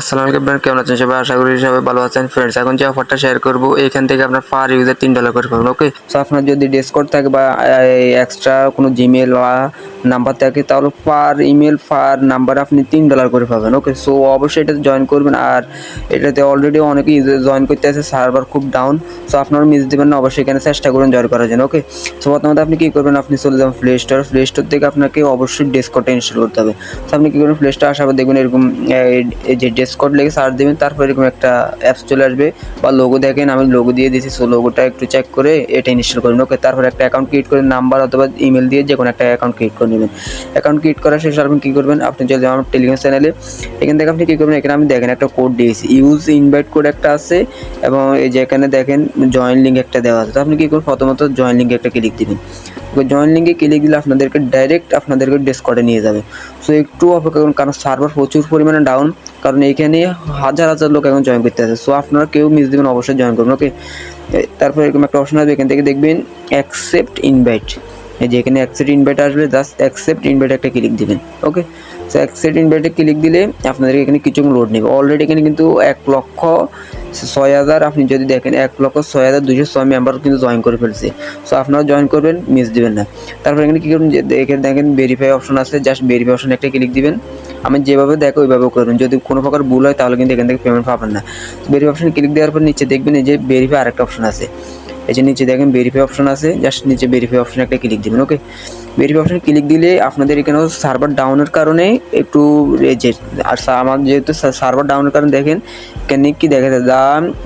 আসসালামু আলাইকুম কেমন আছেন সবাই? আশা করি সবাই ভালো আছেন। ফ্রেন্ডস এখন যে অফারটা শেয়ার করব, এখান থেকে আপনার পার ইউজার তিন ডলার করে পাবেন ওকে সো আপনার যদি ডিসকর্ড থাকে বা এক্সট্রা কোনো জিমেল বা নাম্বার থাকে, তাহলে পার ইমেল পার নাম্বার আপনি তিন ডলার করে পাবেন ওকে সো অবশ্যই এটাতে জয়েন করবেন, আর এটাতে অলরেডি অনেকে জয়েন করতে আছে সার্ভার খুব ডাউন সো আপনারা মিস দেবেন না, অবশ্যই এখানে চেষ্টা করুন জয়েন করার জন্য ওকে সো প্রথমত আপনি কী করবেন, আপনি চলে যাবেন প্লে স্টোর প্লে স্টোর থেকে আপনাকে অবশ্যই ডেসকটটা ইনস্টল করতে হবে। সো আপনি কী করবেন প্লে স্টোর আসার দেখবেন এরকম যে ডেসকট লেগে সার্চ দেবেন, তারপর এরকম একটা অ্যাপস চলে আসবে। বা লোগো দেখেন, আমি লোগো দিয়ে দিয়েছি সো লোগোটা একটু চেক করে এটা ইনস্টল করবেন ওকে তারপর একটা অ্যাকাউন্ট ক্রিয়েট করে নাম্বার অথবা ইমেল দিয়ে যে কোনো একটা অ্যাকাউন্ট ক্রিয়েট করে নেবেন। অ্যাকাউন্ট ক্রিয়েট করার শেষে আপনি কী করবেন? আপনি যাবেন আমার টেলিগ্রাম চ্যানেলে এখান থেকে আপনি কী করবেন? এখানে আমি দেখেন একটা কোড দিয়েছি। ইউজ ইনভাইট কোড একটা আছে, এবং এই যে এখানে দেখেন জয়েন লিঙ্ক একটা দেওয়া আছে। তো আপনি কী করবেন প্রথমত জয়েন লিঙ্কে একটা ক্লিক দিবেন জয়েন লিঙ্কে ক্লিক দিলে আপনাদেরকে ডাইরেক্ট আপনাদেরকে ডেসকটে নিয়ে যাবে। সো একটু অপেক্ষা করুন, কারণ সার্ভার প্রচুর পরিমাণে ডাউন কারণ এইখানে হাজার হাজার লোক এখন জয়েন করতে আছে। সো আপনারা কেউ মিস দেবেন অবশ্যই জয়েন করুন ওকে তারপর এরকম একটা অপশন আসবে, এখান থেকে দেখবেন অ্যাকসেপ্ট ইনভাইট এই যে এখানে অ্যাকসেপ্ট ইনভাইট আসবে জাস্ট অ্যাকসেপ্ট ইনভাইট একটা ক্লিক দেবেন ওকে সো অ্যাকসেপ্ট ইনভাইটে ক্লিক দিলে আপনাদেরকে এখানে কিছু লোড নেবে। অলরেডি এখানে কিন্তু এক লক্ষ ছয় হাজার আপনি যদি দেখেন, এক লক্ষ ছয় হাজার দুশো ছয় মেম্বার কিন্তু জয়েন করে ফেলছে। সো আপনারা জয়েন করবেন মিস দিবেন না। তারপর এখানে কী করবেন এখানে দেখেন ভেরিফাই অপশন আছে জাস্ট ভেরিফাই অপশন একটা ক্লিক দিবেন। আমি যেভাবে দেখো ওইভাবে করবেন। যদি কোনো প্রকার ভুল হয়, তাহলে কিন্তু এখান থেকে পেমেন্ট পাবেন না। ভেরিফাই অপশন ক্লিক দেওয়ার পর নিচে দেখবেন এই যে ভেরিফাই আরেকটা অপশন আছে। এই যে নিচে দেখেন ভেরিফাই অপশন আছে জাস্ট নিচে ভেরিফাই অপশন একটা ক্লিক দিবেন ওকে ভেরিফাই অপশন ক্লিক দিলে আপনাদের এখানেও সার্ভার ডাউনের কারণে একটু যে, আর আমার যেহেতু সার্ভার ডাউনের কারণে দেখেন, এখানে কি দেখা যায় দা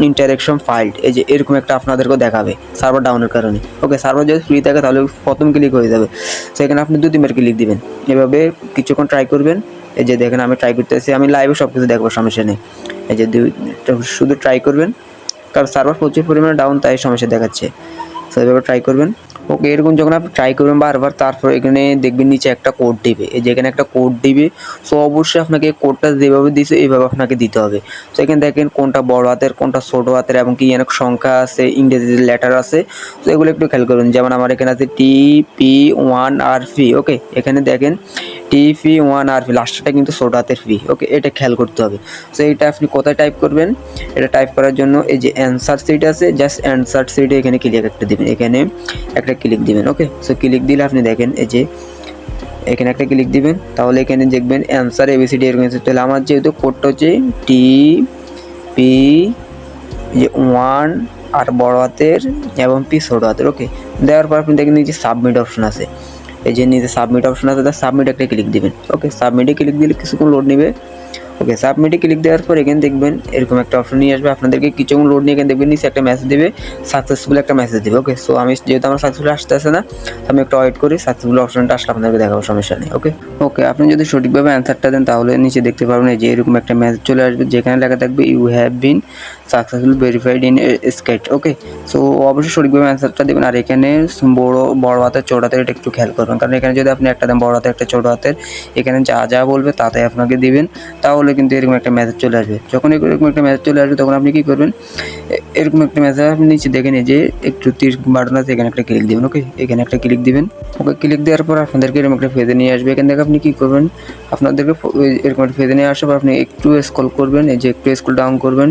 ইন্টারেকশন ফাইল্ড এই যে এরকম একটা আপনাদেরকেও দেখাবে সার্ভার ডাউনের কারণে ওকে সার্ভার যদি ফ্রি থাকে, তাহলে প্রথম ক্লিক হয়ে যাবে সেখানে আপনি দু তিনবার ক্লিক দিবেন, এভাবে কিছুক্ষণ ট্রাই করবেন, এই যে দেখেন আমি ট্রাই করতেছি, আমি লাইভে সব কিছু দেখব সমস্যা নেই এই যে দুই, শুধু ট্রাই করবেন কারণ সার্ভার প্রচুর পরিমাণে ডাউন তাই সমস্যা দেখাচ্ছে। তো এভাবে ট্রাই করবেন। ওকে এরকম যখন আপনি ট্রাই করবেন বারবার, তারপর এখানে দেখবেন নিচে একটা কোড দিবে। এই যে এখানে একটা কোড দিবে সো অবশ্যই আপনাকে কোডটা যেভাবে দিছে, এইভাবে আপনাকে দিতে হবে। তো এখানে দেখেন কোনটা বড় হাতের, কোনটা ছোট হাতের, এবং কি অনেক সংখ্যা আছে ইংরেজি লেটার আছে। তো এগুলো একটু খেয়াল করুন। যেমন আমার এখানে আছে টি পি ওয়ান আর ফি ওকে এখানে দেখেন টি ফি ওয়ান আর ফি লাস্টটা কিন্তু ছোট হাতের ফি ওকে এটা খেয়াল করতে হবে। সো এটা আপনি কোথায় টাইপ করবেন? এটা টাইপ করার জন্য এই যে অ্যান্সার সিট আছে জাস্ট অ্যান্সার সিটে এখানে ক্লিয়ার একটা দেবেন। এখানে একটা ক্লিক দিবেন ওকে সো ক্লিক দিলে আপনি দেখেন এই যে এখানে একটা ক্লিক দিবেন, তাহলে এখানে দেখবেন অ্যান্সার এবিসিডি এরকম। তাহলে আমার যেহেতু কোডটা হচ্ছে টি পি যে ওয়ান আর বড় হাতের এবং পি ছোট হাতের ওকে দেওয়ার পর আপনি দেখেন নিচে সাবমিট অপশন আছে। এই যে নিচে সাবমিট অপশন আছে তার সাবমিট একটা ক্লিক দিবেন ওকে সাবমিটে ক্লিক দিলে কিছুক্ষণ লোড নেবে। ওকে সাবমিটে ক্লিক দেওয়ার পর এখানে দেখবেন এরকম একটা অপশন নিয়ে আসবে। আপনাদেরকে কিছুক্ষণ লোড নিয়ে এখানে দেখবেন, নিচে একটা মেসেজ দেবে সাকসেসফুল একটা মেসেজ দেবে। ওকে সো আমি যেহেতু আমার সাকসেসফুল আসতে আসে না আমি একটা ওয়েট করি সাকসেসফুল অপশনটা আসলে আপনাদেরকে দেখাবো, সমস্যা নেই। ওকে ওকে আপনি যদি সঠিকভাবে অ্যান্সারটা দেন, তাহলে নিচে দেখতে পারবেন যে এরকম একটা মেসেজ চলে আসবে, যেখানে লেখা থাকবে you have been successful verified in skate okay so অবশ্যই সঠিকভাবে অ্যান্সারটা দেবেন। আর এখানে বড় বড় হাতের, ছোট হাতের এটা একটু খেয়াল করবেন। কারণ এখানে যদি আপনি একটা দেন, বড় হাতের, একটা ছোট হাতের, এখানে যা যা বলবে তাতে আপনাকে দিবেন। তাহলে কিন্তু এরকম একটা মেসেজ চলে আসবে। যখন এরকম একটা মেসেজ চলে আসবে, তখন আপনি কী করবেন? এরকম একটা মেসেজ আপনি নিচে দেখেন এই যে, একটু তীর বাটন আছে এখানে একটা ক্লিক দেবেন ওকে এখানে একটা ক্লিক দিবেন ওকে ক্লিক দেওয়ার পর আপনাদেরকে এরকম একটা ফেজে নিয়ে আসবে। এখান থেকে আপনি কী করবেন? আপনাদেরকে এরকম একটা ফেজে নিয়ে আসার পর আপনি একটু স্কল করবেন, এই যে একটু স্কল ডাউন করবেন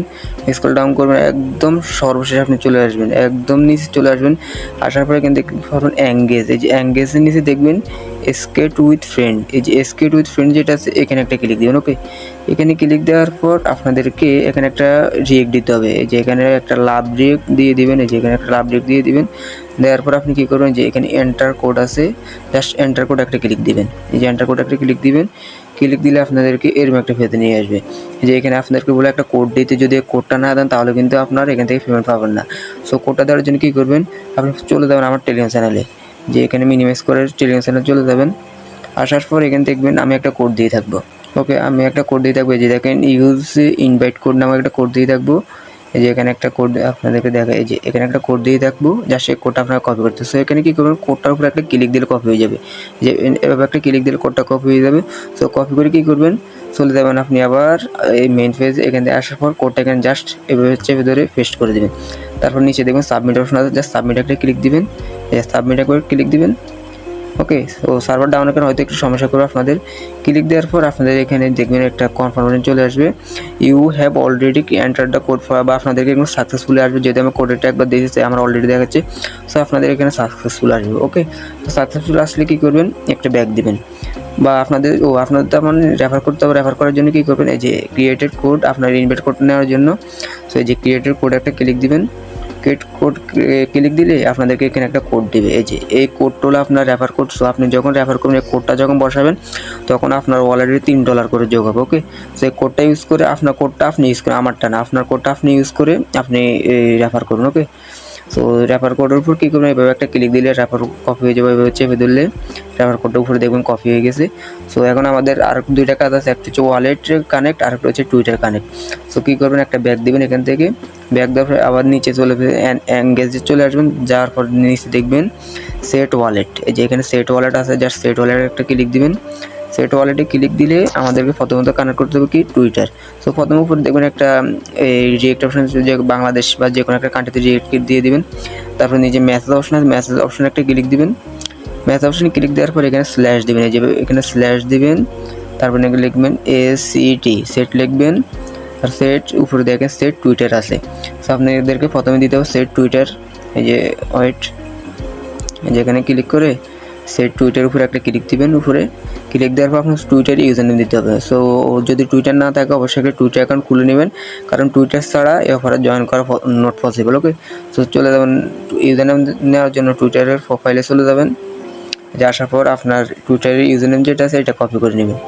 স্কল ডাউন করবেন, একদম সর্বশেষ আপনি চলে আসবেন, একদম নিচে চলে আসবেন। আসার পরে কিন্তু পাবেন অ্যাঙ্গেজ এই যে অ্যাঙ্গেজের নিচে দেখবেন স্কেট উইথ ফ্রেন্ড এই যে স্কেট উইথ ফ্রেন্ড যেটা আছে, এখানে একটা ক্লিক দিবেন ওকে এখানে ক্লিক দেওয়ার পর আপনাদেরকে এখানে একটা রিয়েক্ট দিতে হবে। যে এখানে একটা লাভ রিয়েক্ট দিয়ে দিবেন, এই যে এখানে একটা লাভ রিয়েক্ট দিয়ে দিবেন। দেওয়ার পর আপনি কী করবেন যে এখানে এন্টার কোড আছে জাস্ট এন্টার কোড একটা ক্লিক দিবেন। এই যে এন্টার কোড একটা ক্লিক দিবেন ক্লিক দিলে আপনাদেরকে এরকম একটা ফেতে নিয়ে আসবে। যে এখানে আপনাদেরকে বলে একটা কোড দিতে, যদি কোডটা না দেন, তাহলে কিন্তু আপনার এখান থেকে পেমেন্ট পাবেন না। সো কোডটা দেওয়ার জন্য কী করবেন, আপনি চলে যাবেন আমার টেলিগ্রাম চ্যানেলে যে এখানে মিনিমাইজ করে টেলিগ্রাম চলে যাবেন। আসার পর এখানে দেখবেন আমি একটা কোড দিয়ে থাকব। ওকে আমি একটা কোড দিয়ে থাকব যে দেখেন ইউজ ইনভাইট কোড নামে একটা কোড দিয়ে থাকব। এই যে এখানে একটা কোড আপনাদেরকে দেখা, এই যে এখানে একটা কোড দিয়ে থাকব, যা সেই কোডটা আপনারা কপি করতে সো এখানে কী করবেন কোডটার উপরে একটা ক্লিক দিলে কপি হয়ে যাবে। যে এভাবে একটা ক্লিক দিলে কোডটা কপি হয়ে যাবে। সো কপি করে কী করবেন, চলে যাবেন আপনি আবার, এই মেইন পেজ এখান থেকে আসার পর কোডটা এখানে জাস্ট এভাবে চেপে ধরে পেস্ট করে দেবেন। তারপর নিচে দেখবেন সাবমিট অপশন আছে জাস্ট সাবমিট একটা ক্লিক দিবেন। সাবমিট একবার ক্লিক দিবেন। ওকে তো সার্ভার ডাউনের কারণে হয়তো একটু সমস্যা করবে আপনাদের। ক্লিক দেওয়ার পর আপনাদের এখানে দেখবেন একটা কনফার্মেশন চলে আসবে। You have already enter the code বা আপনাদেরকে এখানে সাকসেসফুলি আসবে, যেহেতু আমি কোডেরটা একবার দেখেছি আমার অলরেডি দেখাচ্ছে। সো আপনাদের এখানে সাকসেসফুল আসবে ওকে তো সাকসেসফুল আসলে কী করবেন? একটা ব্যাগ দিবেন। বা আপনাদের, ও, আপনাদের তো মানে রেফার করতে হবে রেফার করার জন্য কী করবেন? এই যে ক্রিয়েটেড কোড আপনার ইনভাইট কোড নেওয়ার জন্য। সো এই যে ক্রিয়েটেড কোড একটা ক্লিক দিবেন। ক্রিয়েট কোড ক্লিক দিলে আপনাদেরকে এখানে একটা কোড দিবে। এই যে, এই কোডটা হলো আপনার রেফার কোড সো আপনি যখন রেফার করবেন, এই কোডটা যখন বসাবেন, তখন আপনার ওয়ালেটে তিন ডলার করে যোগ হবে ওকে সো কোডটা ইউজ করে আপনার কোডটা আপনি ইউজ করেন, আমারটা না, আপনার কোডটা আপনি ইউজ করে আপনি রেফার করুন ওকে সো রেফার কোডের উপর কী করবেন, এভাবে একটা ক্লিক দিলে রেফার কপি হয়ে যাবে, এভাবে চেপে ধরলে রেফার কোডটা উপরে দেখবেন কপি হয়ে গেছে। সো এখন আমাদের আর দুইটা কাজ আছে, একটা হচ্ছে ওয়ালেট কানেক্ট আর একটা হচ্ছে টুইটার কানেক্ট সো কী করবেন, একটা ব্যাগ দিবেন এখান থেকে। ব্যাগ দেওয়ার আবার নিচে চলে এঙ্গেজে চলে আসবেন, যাওয়ার পর নিচে দেখবেন সেট ওয়ালেট এই যে এখানে সেট ওয়ালেট আছে জাস্ট সেট ওয়ালেট একটা ক্লিক দিবেন। সেট ওয়ালেটে ক্লিক দিলে আমাদেরকে প্রথমত কানেক্ট করতে হবে কি? টুইটার সো প্রথম উপরে দেখবেন একটা, এই রিয়েক্ট অপশন যে বাংলাদেশ বা যে কোনো একটা কান্ট্রিতে রিয়েক্ট দিয়ে দিবেন। তারপর নিজে মেসেজ অপশন আছে মেসেজ অপশন একটা ক্লিক দিবেন। মেসেজ অপশনে ক্লিক দেওয়ার পর এখানে স্ল্যাশ দিবেন, এই যে এখানে স্ল্যাশ দিবেন। তারপর এখানে লিখবেন এস সিটি সেট লিখবেন। আর সেট উপরে দেখেন সেট টুইটার আছে। সো আপনাদেরকে প্রথমে দিতে হবে সেট টুইটার এই যে ওয়েট যেখানে ক্লিক করে সেট টুইটার উপরে একটা ক্লিক দিবেন, উপরে ক্লিক দেওয়ার পর আপনার টুইটার ইউজার নেম দিতে হবে। সো যদি টুইটার না থাকে, অবশ্যই একটা টুইটার অ্যাকাউন্ট খুলে নেবেন, কারণ টুইটার ছাড়া এই অফারে জয়েন করা নট পসিবল ওকে সো চলে যাবেন ইউজার নেম নেওয়ার জন্য টুইটারের প্রোফাইলে চলে যাবেন। যে আসার পর আপনার টুইটারের ইউজার নেম যেটা আছে, এটা কপি করে নেবেন।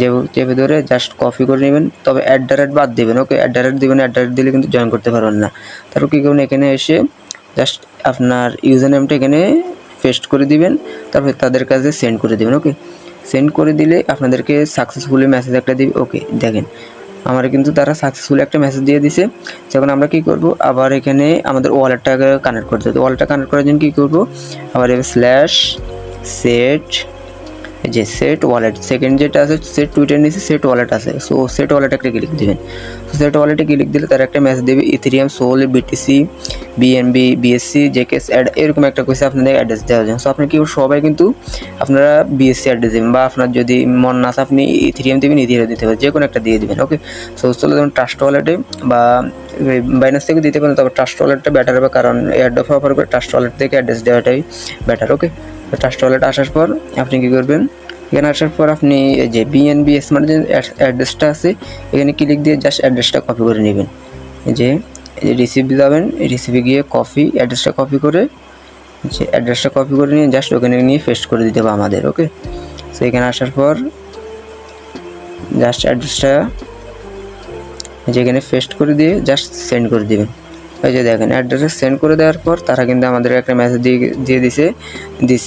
যে চেপে ধরে জাস্ট কপি করে নেবেন, তবে অ্যাট দ্য রেট বাদ দেবেন ওকে অ্যাট দ্য রেট দেবেন অ্যাট দ্য রেট দিলে কিন্তু জয়েন করতে পারবেন না। তারপর কী করবেন, এখানে এসে জাস্ট আপনার ইউজার নেমটা এখানে পেস্ট করে দিবেন, তারপর তাদের কাছে সেন্ড করে দেবেন ওকে সেন্ড করে দিলে আপনাদেরকে সাকসেসফুলি মেসেজ একটা দিবে ওকে দেখেন, আমার কিন্তু তারা সাকসেসফুলি একটা মেসেজ দিয়ে দিছে। যখন আমরা কী করব? আবার এখানে আমাদের ওয়ালেটটাকে কানেক্ট করতে হবে। ওয়ালেটটা কানেক্ট করার জন্য কী করব? আবার স্ল্যাশ সেট যে সেট ওয়ালেট সেকেন্ড যেটা আছে সেট টুইটার নিচে সেট ওয়ালেট আছে। সো সেট ওয়ালেট একটা ক্লিক দেবেন। তো সেট ওয়ালেটে ক্লিক দিলে তার একটা মেসেজ দেবে ethereum sol B T C B N B B S C J K S add এরকম একটা কোয়েসে আপনাদের অ্যাড্রেস দেওয়া যায় সো আপনি কি সবাই কিন্তু আপনারা বিএসসি অ্যাড্রেস দেবেন বা আপনার যদি মন না আপনি ইথেরিয়াম দেবেন ইথেরিয়াম দিতে পারেন যে কোনো একটা দিয়ে দেবেন ওকে সো চলে যাবেন ট্রাস্ট ওয়ালেটে বা বাইনাস থেকে দিতে পারেন, তবে ট্রাস্ট ওয়ালেটটা বেটার হবে, কারণ অফ অফার করে ট্রাস্ট ওয়ালেট থেকে অ্যাড্রেস দেওয়াটাই বেটার ওকে ট্রাস্ট ওয়ালেট আসার পর আপনি কী করবেন? এখানে আসার পর আপনি এই যে বিএনবি স্মার্ট যে অ্যাড্রেসটা আছে, এখানে ক্লিক দিয়ে জাস্ট অ্যাড্রেসটা কপি করে নেবেন। যে রিসিভ যাবেন রিসিভে গিয়ে কপি অ্যাড্রেসটা কপি করে যে অ্যাড্রেসটা কপি করে নিয়ে জাস্ট ওখানে নিয়ে পেস্ট করে দিতে হবে আমাদের ওকে সো এখানে আসার পর জাস্ট অ্যাড্রেসটা যেখানে পেস্ট করে দিয়ে জাস্ট সেন্ড করে দিবেন। ওই যে দেখেন অ্যাড্রেস সেন্ড করে দেওয়ার পর তারা কিন্তু আমাদের একটা মেসেজ দিয়ে দিয়ে দিছে দিস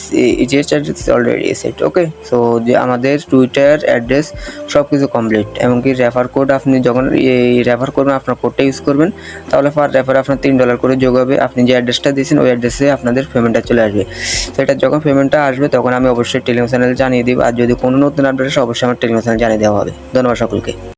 যে address already set okay so যে আমাদের টুইটার অ্যাড্রেস সব কিছু কমপ্লিট এমনকি রেফার কোড আপনি যখন এই রেফার করবেন, আপনার কোডটা ইউজ করবেন, তাহলে পার রেফার আপনার তিন ডলার করে যোগ হবে। আপনি যে অ্যাড্রেসটা দিয়েছেন, ওই অ্যাড্রেসে আপনাদের পেমেন্টটা চলে আসবে। সেটা যখন পেমেন্টটা আসবে, তখন আমি অবশ্যই টেলিগ্রাম চ্যানেল জানিয়ে দিব, আর যদি কোনো নতুন আসে, অবশ্যই আমার টেলিগ্রাম চ্যানেল জানিয়ে দেওয়া হবে। ধন্যবাদ সকলকে।